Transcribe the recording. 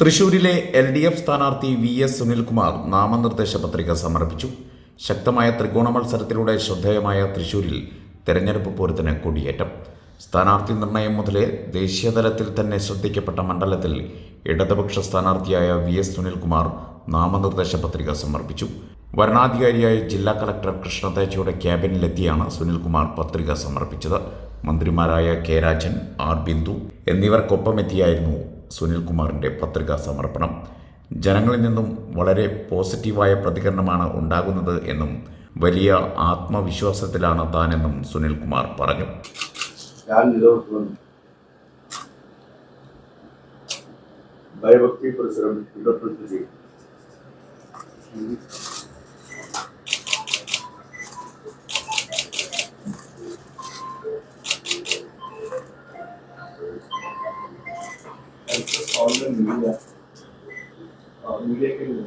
തൃശൂരിലെ L D F സ്ഥാനാർത്ഥി V S Sunilkumar നാമനിർദ്ദേശ പത്രിക സമർപ്പിച്ചു. ശക്തമായ ത്രികോണ മത്സരത്തിലൂടെ ശ്രദ്ധേയമായ തൃശൂരിൽ തെരഞ്ഞെടുപ്പ് പൂരത്തിന് കൊടിയേറ്റം. സ്ഥാനാർത്ഥി നിർണയം മുതലേ ദേശീയതലത്തിൽ തന്നെ ശ്രദ്ധിക്കപ്പെട്ട മണ്ഡലത്തിൽ ഇടതുപക്ഷ സ്ഥാനാർത്ഥിയായ വി എസ് സുനിൽകുമാർ നാമനിർദ്ദേശ പത്രിക സമർപ്പിച്ചു. വരണാധികാരിയായ ജില്ലാ കളക്ടർ കൃഷ്ണതേജയുടെ ക്യാബിനിലെത്തിയാണ് സുനിൽകുമാർ പത്രിക സമർപ്പിച്ചത്. മന്ത്രിമാരായ കെ രാജൻ ആർ ബിന്ദു എന്നിവർക്കൊപ്പമെത്തിയായിരുന്നു സുനിൽകുമാറിന്റെ പത്രികാ സമർപ്പണം. ജനങ്ങളിൽ നിന്നും വളരെ പോസിറ്റീവായ പ്രതികരണമാണ് ഉണ്ടാകുന്നത് എന്നും വലിയ ആത്മവിശ്വാസത്തിലാണ് താനെന്നും സുനിൽകുമാർ പറഞ്ഞു. ഭയഭക്തി പരിസരം ഇടപെട്ട് Sağlıklı, sağlıklı, sağlıklı, sağlıklı, sağlıklı,